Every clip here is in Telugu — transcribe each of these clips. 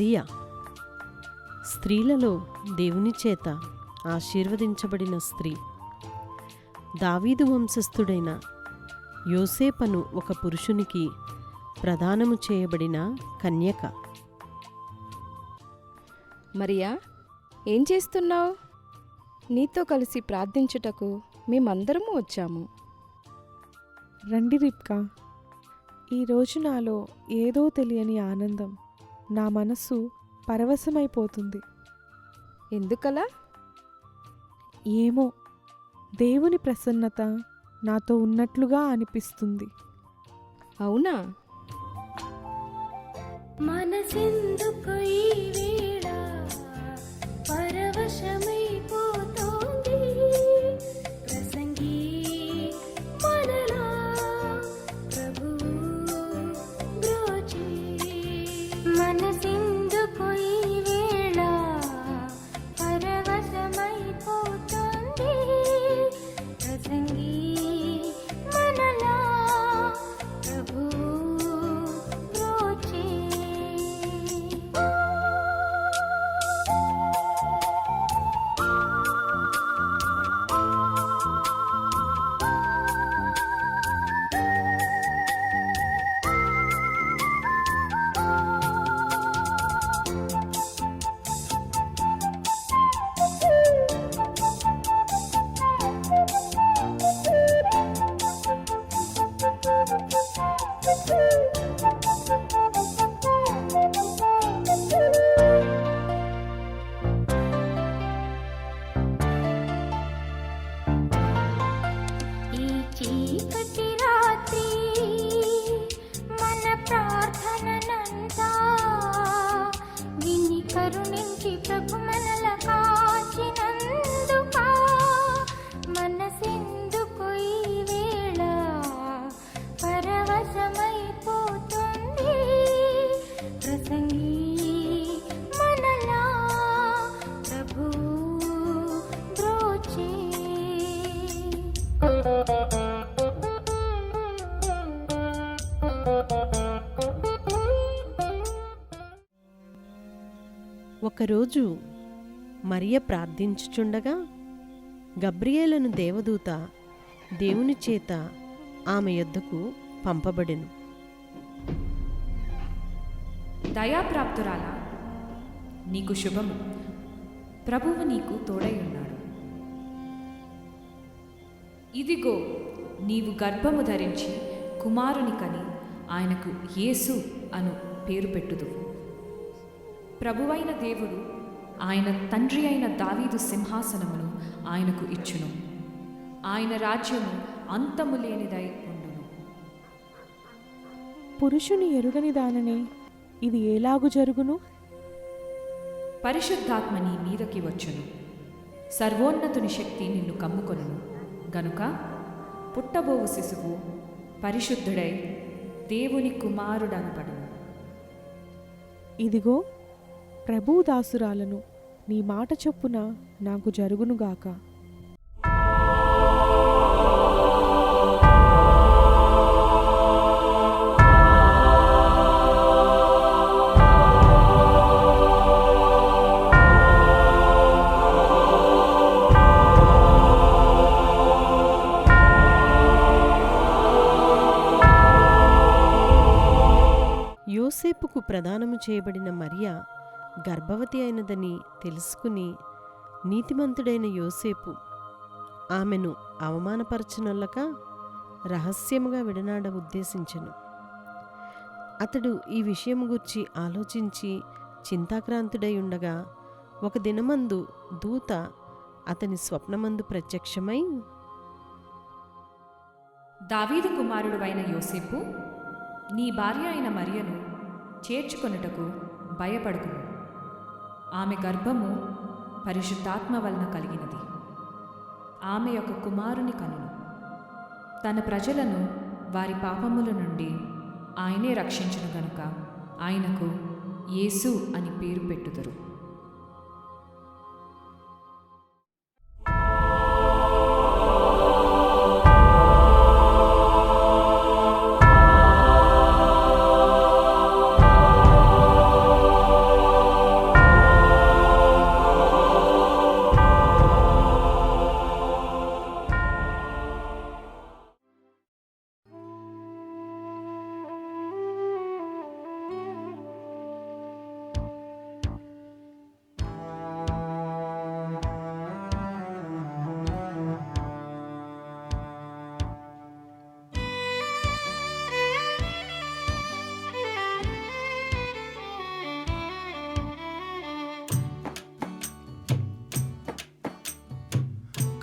మరియా స్త్రీలలో దేవుని చేత ఆశీర్వదించబడిన స్త్రీ. దావీదు వంశస్థుడైన యోసేపను ఒక పురుషునికి ప్రదానము చేయబడిన కన్యక. మరియా ఏం చేస్తున్నావు? నీతో కలిసి ప్రార్థించుటకు మేమందరము వచ్చాము. రండి రిప్కా ఈరోజు నాలో ఏదో తెలియని ఆనందం నా మనస్సు పరవశమైపోతుంది. ఎందుకలా? ఏమో దేవుని ప్రసన్నత నాతో ఉన్నట్లుగా అనిపిస్తుంది. అవునా? మనసెందుకు ఈ వేళ పరవశమైపోతోంది ఒకరోజు మరియ ప్రార్థించుచుండగా గబ్రియేలను దేవదూత దేవుని చేత ఆమె యొద్దకు పంపబడెను. దయాప్రాప్తురాలా నీకు శుభము. ప్రభువు నీకు తోడై ఉన్నాడు. ఇదిగో నీవు గర్భము ధరించి కుమారుని కని ఆయనకు యేసు అను పేరు పెట్టుదువు. ప్రభువైన దేవుడు ఆయన తండ్రి అయిన దావీదు సింహాసనమును ఆయనకు ఇచ్చును. ఆయన రాజ్యము అంతము లేనిదై ఉండును. పురుషుని ఎరుగని దాననే ఇది ఎలాగు జరుగును? పరిశుద్ధాత్మ నీ మీదకి వచ్చును. సర్వోన్నతుని శక్తి నిన్ను కమ్ముకొనును. గనుక పుట్టబోవు శిశువు పరిశుద్ధుడై దేవుని కుమారుడనబడును. ఇదిగో ప్రభు దాసురాలను నీ మాట చొప్పున నాకు జరుగునుగాక. యోసేపుకు ప్రదానము చేయబడిన మరియా గర్భవతి అయినదని తెలుసుకుని నీతిమంతుడైన యోసేపు ఆమెను అవమానపరచనొల్లక రహస్యముగా విడనాడ ఉద్దేశించను. అతడు ఈ విషయం గూర్చి ఆలోచించి చింతాక్రాంతుడై ఉండగా ఒక దినమందు దూత అతని స్వప్నమందు ప్రత్యక్షమై దావీదు కుమారుడు అయిన యోసేపు నీ భార్య అయిన మరియను చేర్చుకొనుటకు భయపడుకును. ఆమె గర్భము పరిశుద్ధాత్మ వలన కలిగినది. ఆమె యొక్క కుమారుని కనును. తన ప్రజలను వారి పాపముల నుండి ఆయనే రక్షించును గనుక ఆయనకు యేసు అని పేరు పెట్టుదురు.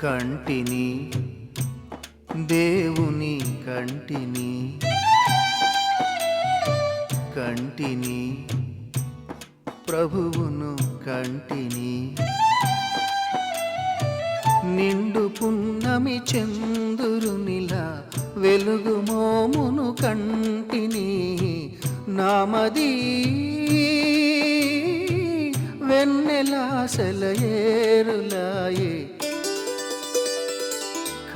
కంటిని దేవుని కంటిని కంటిని ప్రభువును కంటిని నిండు పున్నమి చందురునిలా వెలుగు మోమును కంటిని నామది వెన్నెలా సెలయేరులాయే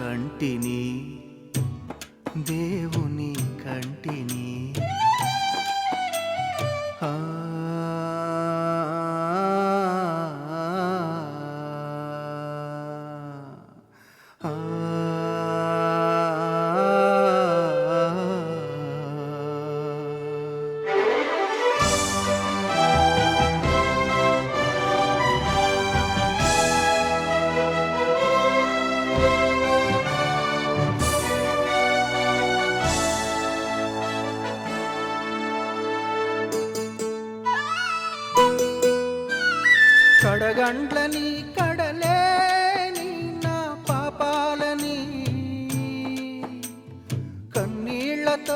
కంటిని దేవుని కంటిని. ఆ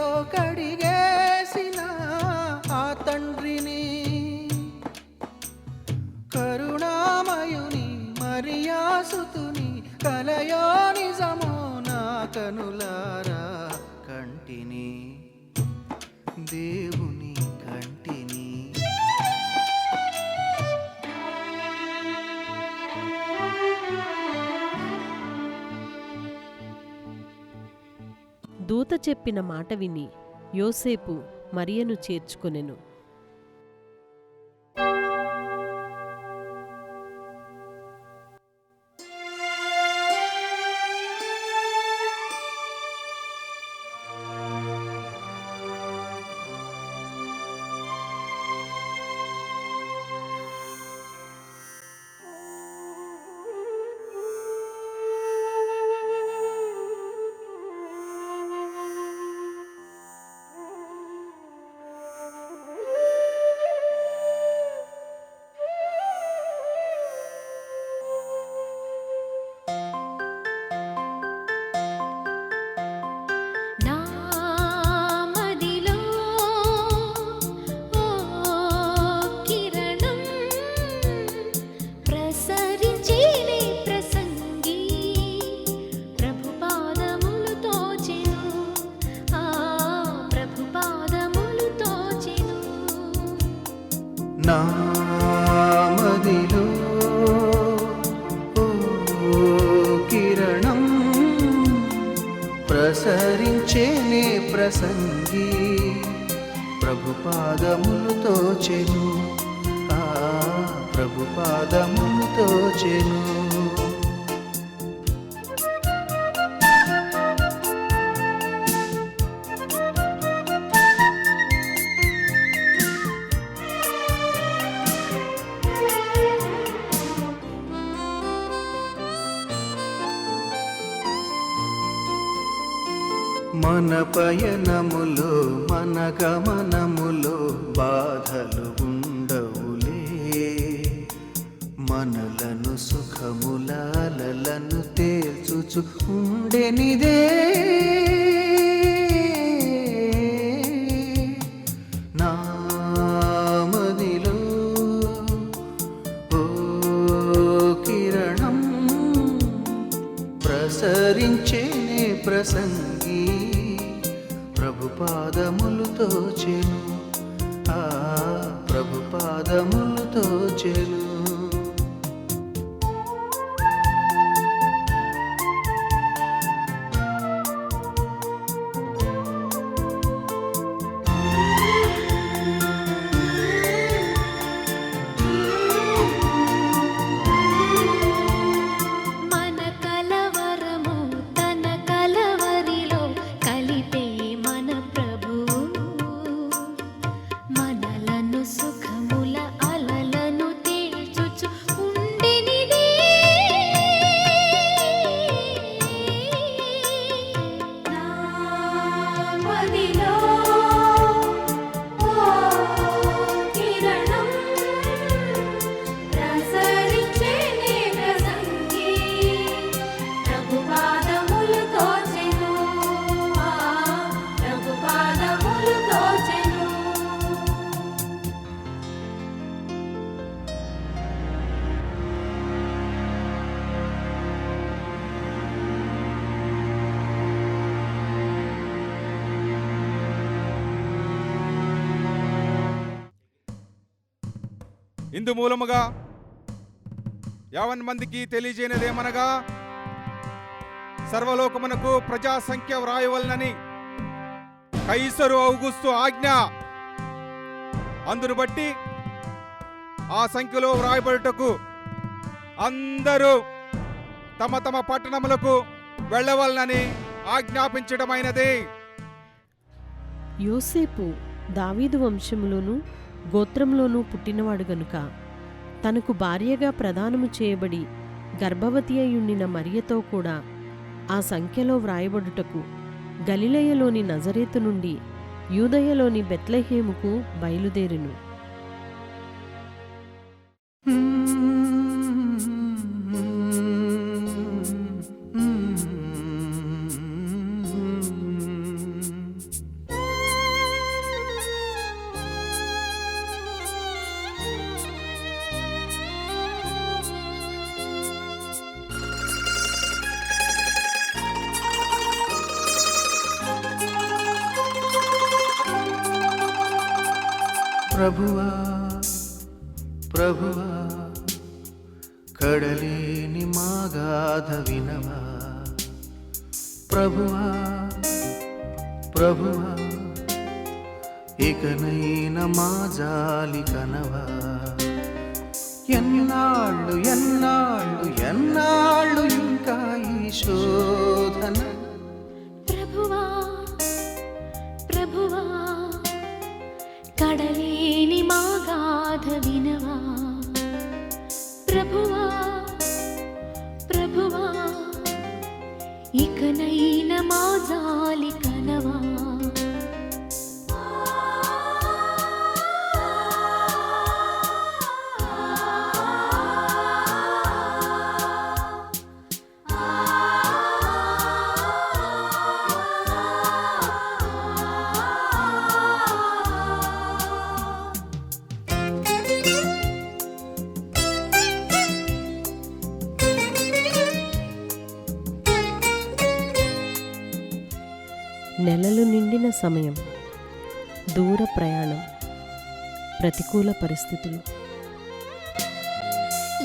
కన్నీళ్ళతో కడిగేసిన ఆ తండ్రిని. కరుణామయుని మరియాసుతుని కలయో నిజమో నా కనులారా కంటిని. దేవుని దూత చెప్పిన మాట విని యోసేపు మరియను చేర్చుకొనెను. ప్రసరించేనే ప్రసంగి ప్రభు పాదములతో చెను ఆ ప్రభు పాదములతో చెను పయనములో మన గమనములో బాధలు ఉండవులే. మనలను సుఖములాలను తేల్చుచు ఉండెనిదే. నామదిలో ఓ కిరణం ప్రసరించేనే ప్రసంగి. ప్రభు పాదములతో ఇందు యావన్ మందికి తెలియజేయనిదేమనగా సర్వలోకమునకు ప్రజా సంఖ్య వ్రాయవలనని కైసరు ఔగుస్తు ఆజ్ఞ. అందును బట్టి ఆ సంఖ్యలో వ్రాయబడుటకు అందరూ తమ తమ పట్టణములకు వెళ్ళవలనని ఆజ్ఞాపించడమైనది. యోసేపు దావీదు వంశములోను గోత్రంలోనూ పుట్టినవాడు గనుక తనకు భార్యగా ప్రదానము చేయబడి గర్భవతి అయ్యుండిన మరియతో కూడా ఆ సంఖ్యలో వ్రాయబడుటకు గలిలయలోని నజరేతు నుండి యూదయలోని బెత్లెహేముకు బయలుదేరెను. ప్రభువా ప్రభువా కడలేని మాగాధ వినవా. ప్రభువా ప్రభువా ఇకనైన మా జాలి కనవా. ఎన్నాళ్ళు ఎన్నాళ్ళు ఎన్నాళ్ళు ఇంకా ఈ శోధన? మాగాధ వినవా ప్రభువా సమయం దూర ప్రయాణం ప్రతికూల పరిస్థితులు.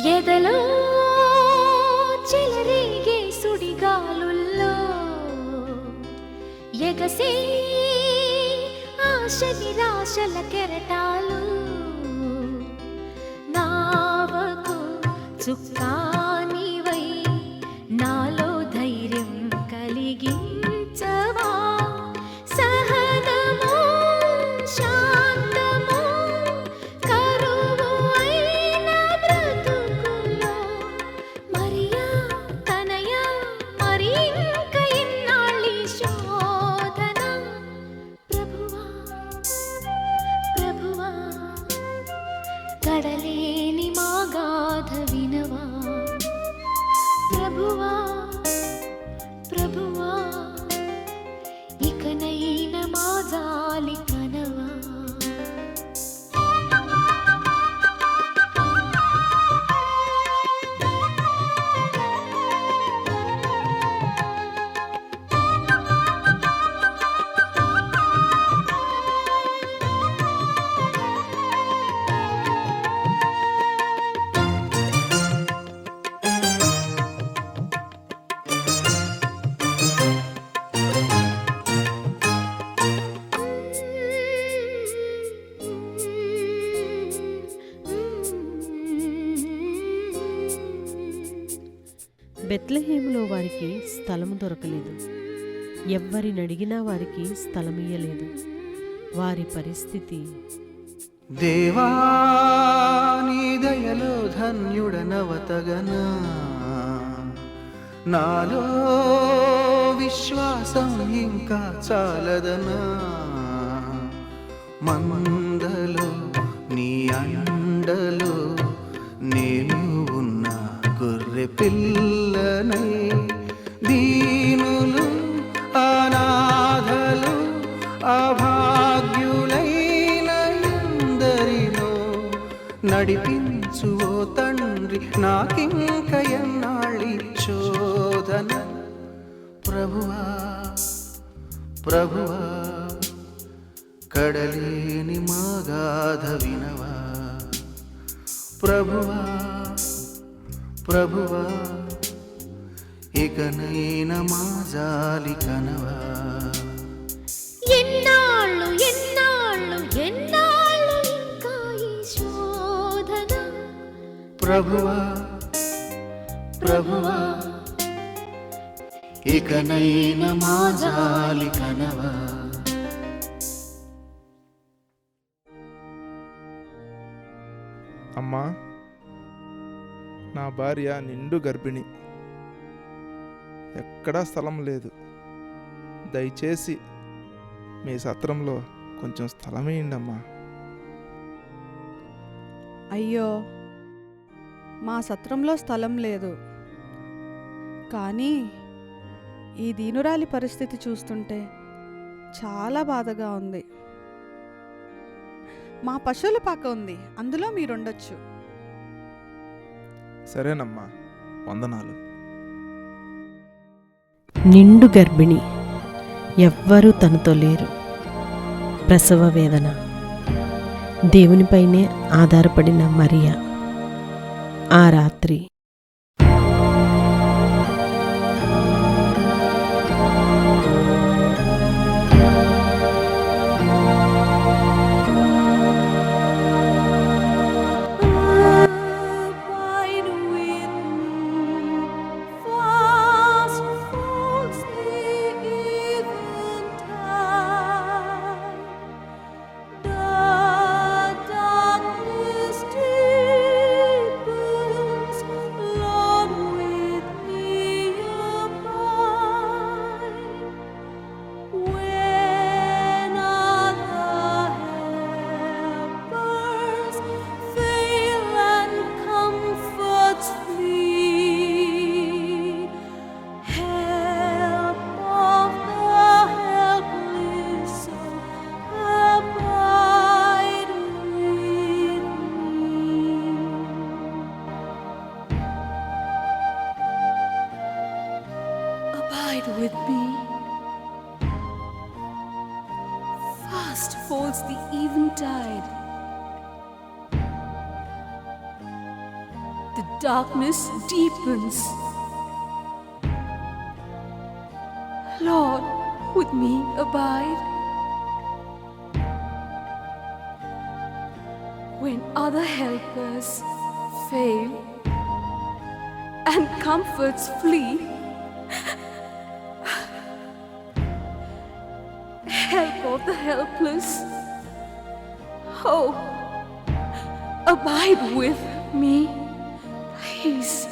ఎదలో చెలరేగే సుడిగాలుల్లో ఎగసే ఆశ నిరాశల కెరటాలు. నావకు చుక్కా బెత్లహేములో వారికి స్థలము దొరకలేదు. ఎవ్వరినడిగినా వారికి స్థలమియ్యలేదు. వారి పరిస్థితి దేవా దయలో ధన్యుడనవతగనా? నాలో విశ్వాసం ఇంకా చాలదనా? మందలో నీ అండలో నేను పిల్లనై దీనులు అనాథలు అభాగ్యులైన ఎందరినో నడిపించు ఓ తండ్రి నాకింక ఎన్నాళ్ళి శోధన ప్రభువా ప్రభువా కడలేని మాగాధ వినవా ప్రభువా. ప్రభువా ఇకనైన మా జాలి కనవా. ఎన్నాళ్ళు ఎన్నాళ్ళు ఎన్నాళ్ళు ఇంకా ఈ శోధన? ప్రభువా ప్రభువా ఇకనైన మా జాలి కనవా. అమ్మా నా భార్య నిండు గర్భిణి. ఎక్కడా స్థలం లేదు. దయచేసి మీ సత్రంలో కొంచెం స్థలం వేయండమ్మా. అయ్యో మా సత్రంలో స్థలం లేదు. కానీ ఈ దీనురాలి పరిస్థితి చూస్తుంటే చాలా బాధగా ఉంది. మా పశువుల పాక ఉంది. అందులో మీరుండొచ్చు. సరేనమ్మా. వందనాలు. నిండు గర్భిణి ఎవ్వరూ తనతో లేరు. ప్రసవ వేదన. దేవునిపైనే ఆధారపడిన మరియా. ఆ రాత్రి darkness deepens. Lord, with me abide. When other helpers fail and comforts flee, help of the helpless. Oh, abide with me, please.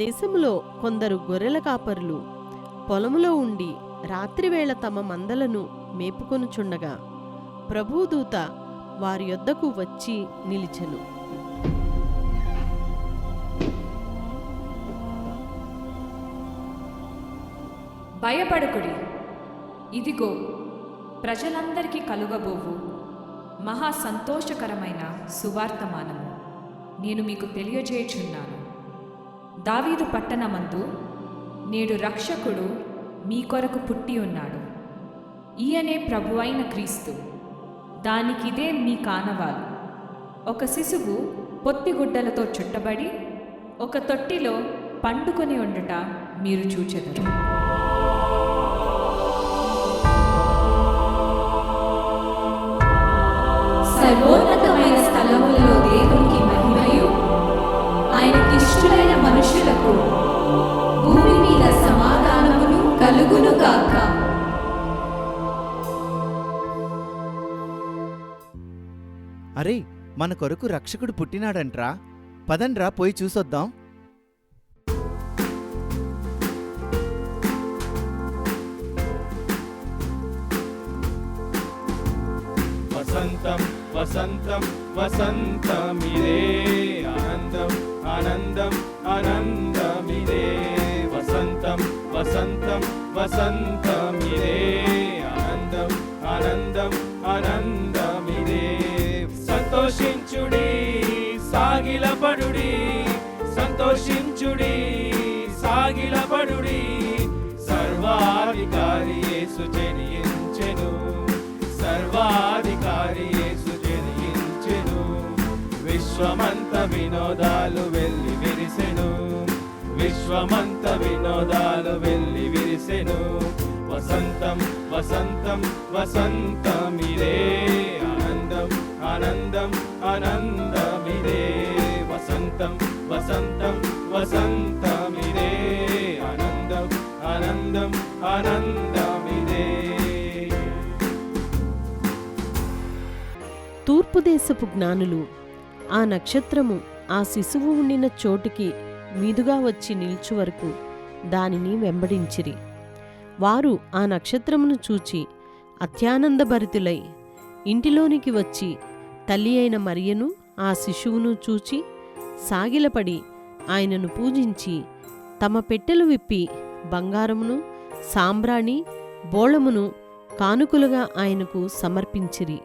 దేశంలో కొందరు గొర్రెల కాపరులు పొలములో ఉండి రాత్రివేళ తమ మందలను మేపుకొనుచుండగా ప్రభుదూత వారి యొద్దకు వచ్చి నిలిచెను. భయపడకుడి. ఇదిగో ప్రజలందరికీ కలుగబోవు. మహా సంతోషకరమైన సువార్తమానము నేను మీకు తెలియజేయుచున్నాను. దావీదు పట్టణమందు నేడు రక్షకుడు మీ కొరకు పుట్టి ఉన్నాడు. ఈయనే ప్రభువైన క్రీస్తు. దానికిదే మీ కానవాలు. ఒక శిశువు పొత్తిగుడ్డలతో చుట్టబడి ఒక తొట్టిలో పండుకొని ఉండుట మీరు చూచెదరు. సర్వోన్నతమైన స్థలములలో దేవునికి మహిమయు. ఆయనకి ప్రజలకు భూమి మీద సమాధానమును కలుగును కాక అరే మన కొరకు రక్షకుడు పుట్టినాడంట్రా. పదండ్రా పోయి చూసొద్దాం. వసంతం వసంతం వసంతమిదే ఆనందం ఆనందం ఆనందమిదే. వసంతం వసంతం వసంతమిదే ఆనందం ఆనందం ఆనందమిదే. సంతోషించుడి సాగిలపడుడి సంతోషించుడి సాగిలపడుడి. సర్వాధికారి యేసు జనించెను సర్వాధికారి విశ్వమంత వినోదాలు వెళ్ళి విరిసెను. విశ్వమంత వినోదాలు వెళ్ళి విరిసెను. వసంతం వసంతం వసంతమిదే. ఆనందం ఆనందం ఆనందమిదే. వసంతం వసంతం వసంతమిదే. ఆనందం ఆనందం ఆనందమిదే. తూర్పుదేశపు జ్ఞానులు ఆ నక్షత్రము ఆ శిశువు ఉండిన చోటుకి మీదుగా వచ్చి నిల్చు వరకు దానిని వెంబడించిరి. వారు ఆ నక్షత్రమును చూచి అత్యానందభరితులై ఇంటిలోనికి వచ్చి తల్లి అయిన మరియను ఆ శిశువును చూచి సాగిలపడి ఆయనను పూజించి తమ పెట్టెలు విప్పి బంగారమును సాంబ్రాణి బోళమును కానుకలుగా ఆయనకు సమర్పించిరి.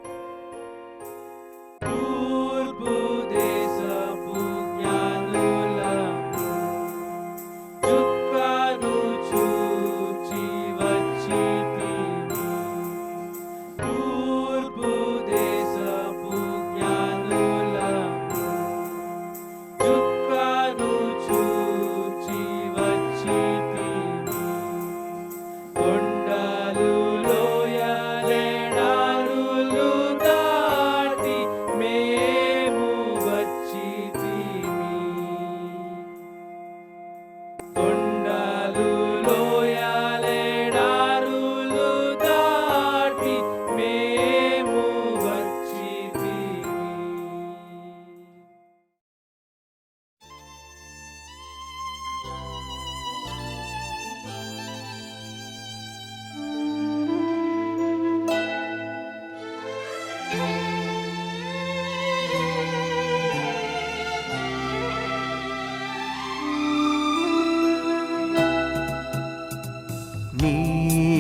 నీ